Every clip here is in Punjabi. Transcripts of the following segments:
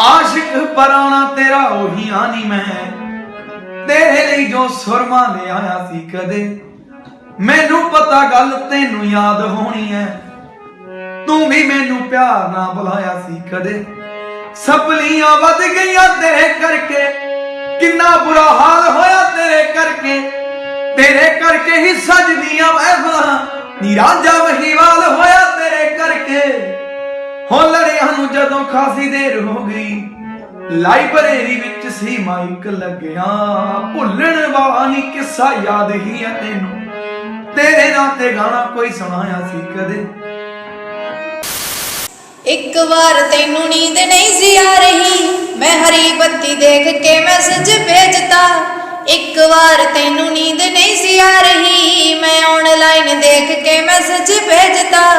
ਆਸ਼ਿਕ ਪਰਾਣਾ ਤੇਰਾ ਉਹੀ ਆਨੀ ਮੈਂ। ਤੇਰੇ ਲਈ ਜੋ ਸੁਰਮਾ ਲੈ ਆਇਆ ਸੀ ਕਦੇ। ਮੈਨੂੰ ਪਤਾ ਗੱਲ ਤੈਨੂੰ ਯਾਦ ਹੋਣੀ ਐ। ਤੂੰ ਵੀ ਮੈਨੂੰ ਪਿਆਰ ਨਾਲ ਬੁਲਾਇਆ ਸੀ ਕਦੇ। ਸਪਲੀਆਂ ਵੱਧ ਗਈਆਂ ਤੇਰੇ ਕਰਕੇ। ਕਿੰਨਾ ਬੁਰਾ ਹਾਲ ਹੋਇਆ ਤੇਰੇ ਕਰਕੇ। ਤੇਰੇ ਕਰਕੇ ਹੀ ਸਜਦੀਆਂ ਮਹਿਫਲਾਂ ਨਿਰਾਂਜਾ ਮਹੀਵਾਲ ਖਾਸੀ ਦੇਰ ਹੋ ਗਈ। ਲਾਇਬ੍ਰੇਰੀ ਵਿੱਚ ਸੀ ਮਾਈਕ ਲੱਗਿਆ। ਭੁੱਲਣ ਵਾਲਾ ਨਹੀਂ ਕਿੱਸਾ ਯਾਦ ਹੀ ਆ ਤੈਨੂੰ। ਤੇਰੇ ਨਾਂ ਤੇ ਗਾਣਾ ਕੋਈ ਸੁਣਾਇਆ ਸੀ ਕਦੇ। ਇੱਕ ਵਾਰ ਤੈਨੂੰ ਨੀਂਦ ਨਹੀਂ ਸੀ ਆ ਰਹੀ। ਮੈਂ ਹਰੀ ਬੱਤੀ ਦੇਖ ਕੇ ਮੈਸੇਜ ਭੇਜਤਾ। ਇੱਕ ਵਾਰ ਤੈਨੂੰ ਨੀਂਦ ਨਹੀਂ ਸੀ ਆ ਰਹੀ। ਮੈਂ ਆਨਲਾਈਨ ਦੇਖ ਕੇ ਮੈਸੇਜ ਭੇਜਤਾ।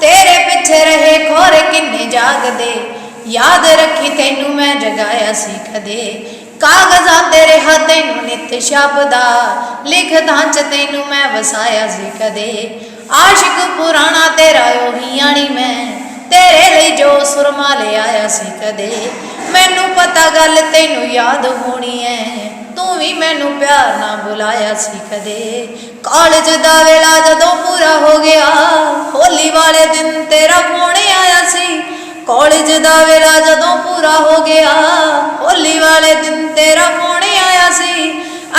ਤੇਰੇ ਪਿੱਛੇ ਰਹੇ ਖੋਰੇ ਕਿੰਨੇ ਜਾਗਦੇ। ਯਾਦ ਰੱਖੀ ਤੈਨੂੰ ਮੈਂ ਜਗਾਇਆ ਸੀ ਕਦੇ। ਕਾਗਜ਼ਾਂ ਤੇਰੇ ਹੱਥ ਤੈਨੂੰ ਨਿਤ ਛਾਪਦਾ। ਲਿਖਦਾਂ ਚ ਤੈਨੂੰ ਮੈਂ ਵਸਾਇਆ ਸੀ ਕਦੇ। ਆਸ਼ਿਕ ਪੁਰਾਣਾ ਤੇਰਾ ਉਹੀ ਆਣੀ ਮੈਂ। ਤੇਰੇ ਲਈ ਜੋ ਸੁਰਮਾ ਲੈ ਆਇਆ ਸੀ ਕਦੇ। ਮੈਨੂੰ ਪਤਾ ਗੱਲ ਤੈਨੂੰ ਯਾਦ ਹੋਣੀ ਐ। ਤੂੰ ਵੀ ਮੈਨੂੰ ਪਿਆਰ ਨਾਲ ਬੁਲਾਇਆ ਸੀ ਕਦੇ। ਕਾਲਜ ਦਾ ਵੇਲਾ ਜਦੋਂ ਪੂਰਾ ਹੋ ਗਿਆ, ਹੋਲੀ ਵਾਲੇ ਦਿਨ ਤੇਰਾ ਕਾਲਜ ਦਾ ਵੇਲਾ ਜਦੋਂ ਪੂਰਾ ਹੋ ਗਿਆ, ਹੋਲੀ ਵਾਲੇ ਦਿਨ ਤੇਰਾ ਫੋਨ ਆਇਆ ਸੀ?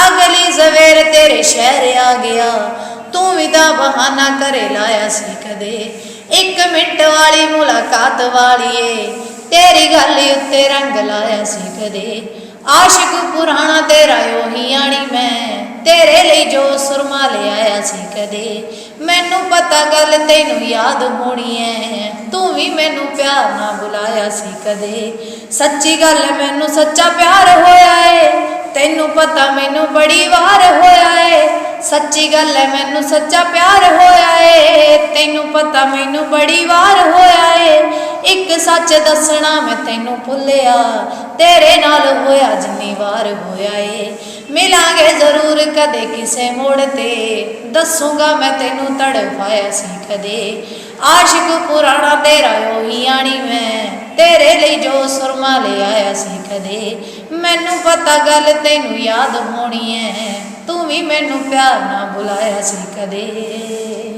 ਅਗਲੀ ਸਵੇਰ ਤੇਰੇ ਸ਼ਹਿਰ ਆ ਗਿਆ। ਤੂੰ ਵੀ ਤਾਂ ਬਹਾਨਾ ਕਰੇ ਲਾਇਆ ਸੀ ਕਦੇ। ਇੱਕ ਮਿੰਟ ਵਾਲੀ ਮੁਲਾਕਾਤ ਵਾਲੀਏ, ਤੇਰੀ ਗੱਲ ਉੱਤੇ ਰੰਗ ਲਾਇਆ ਸੀ ਕਦੇ। ਆਸ਼ਿਕ ਪੁਰਾਣਾ ਤੇਰਾ ਉਹੀ ਆਣੀ ਮੈਂ, ਤੇਰੇ ਲਈ ਜੋ ਸੁਰਮਾ ਲੈ ਆਇਆ ਸੀ ਕਦੇ। ਮੈਨੂੰ ਪਤਾ ਗੱਲ ਤੈਨੂੰ ਯਾਦ ਹੋਣੀ ਐ। ਤੂੰ ਵੀ ਮੈਨੂੰ ਪਿਆਰ ਨਾ ਬੁਲਾਇਆ ਸੀ ਕਦੇ। ਸੱਚੀ ਗੱਲ ਮੈਨੂੰ ਸੱਚਾ ਪਿਆਰ ਹੋਇਆ ਏ। ਤੈਨੂੰ ਪਤਾ ਮੈਨੂੰ ਬੜੀ ਵਾਰ ਹੋਇਆ ਏ। ਸੱਚੀ ਗੱਲ ਐ ਮੈਨੂੰ ਸੱਚਾ ਪਿਆਰ ਹੋਇਆ ਏ। ਤੈਨੂੰ ਪਤਾ ਮੈਨੂੰ ਬੜੀ ਵਾਰ ਹੋਇਆ ਏ। ਇੱਕ ਸੱਚ ਦੱਸਣਾ ਮੈਂ ਤੈਨੂੰ ਭੁੱਲਿਆ। ਤੇਰੇ ਨਾਲ ਹੋਇਆ ਜਿੰਨੀ ਵਾਰ ਹੋਇਆ ਏ। ਮਿਲਾਂਗੇ ਜ਼ਰੂਰ ਕਦੇ ਕਿਸੇ ਮੋੜ ਤੇ। ਦੱਸੂਗਾ ਮੈਂ ਤੈਨੂੰ ਤੜਫਾਇਆ ਸੀ ਕਦੇ। ਆਸ਼ਿਕ ਪੁਰਾਣਾ ਤੇਰਾ ਉਹੀ ਆਣੀ ਮੈਂ। ਤੇਰੇ ਲਈ ਜੋ ਸੁਰਮਾ ਲੈ ਆਇਆ ਸੀ ਕਦੇ। ਮੈਨੂੰ ਪਤਾ ਗੱਲ ਤੈਨੂੰ ਯਾਦ ਹੋਣੀ ਐ। ਤੂੰ ਵੀ ਮੈਨੂੰ ਪਿਆਰ ਨਾਲ ਬੁਲਾਇਆ ਸੀ ਕਦੇ।